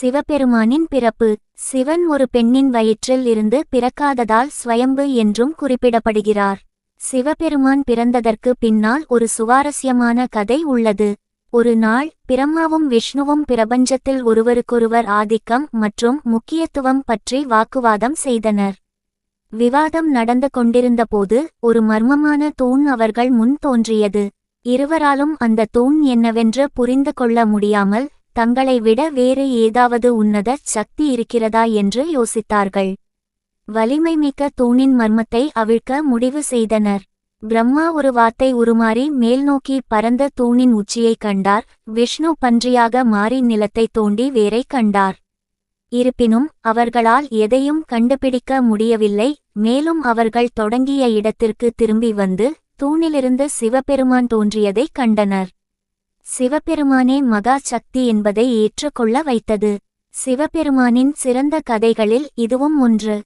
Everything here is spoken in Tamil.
சிவபெருமானின் பிறப்பு. சிவன் ஒரு பெண்ணின் வயிற்றில் இருந்து பிறக்காததால் ஸ்வயம்பு என்றும் குறிப்பிடப்படுகிறார். சிவபெருமான் பிறந்ததற்கு பின்னால் ஒரு சுவாரஸ்யமான கதை உள்ளது. ஒரு நாள் பிரம்மாவும் விஷ்ணுவும் பிரபஞ்சத்தில் ஒருவருக்கொருவர் ஆதிக்கம் மற்றும் முக்கியத்துவம் பற்றி வாக்குவாதம் செய்தனர். விவாதம் நடந்து கொண்டிருந்தபோது ஒரு மர்மமான தூண் அவர்கள் முன் தோன்றியது. இருவராலும் அந்த தூண் என்னவென்று புரிந்து கொள்ள முடியாமல் தங்களை விட வேறு ஏதாவது உன்னத சக்தி இருக்கிறதா என்று யோசித்தார்கள். வலிமை மிக்க தூணின் மர்மத்தை அவிழ்க்க முடிவு செய்தனர். பிரம்மா ஒரு வார்த்தை உருமாறி மேல்நோக்கி பறந்த தூணின் உச்சியைக் கண்டார். விஷ்ணு பன்றியாக மாறி நிலத்தை தோண்டி வேரை கண்டார். இருப்பினும் அவர்களால் எதையும் கண்டுபிடிக்க முடியவில்லை. மேலும் அவர்கள் தொடங்கிய இடத்திற்கு திரும்பி வந்து தூணிலிருந்து சிவபெருமான் தோன்றியதைக் கண்டனர். சிவபெருமானே மகா சக்தி என்பதை ஏற்றுக்கொள்ள வைத்தது. சிவபெருமானின் சிறந்த கதைகளில் இதுவும் ஒன்று.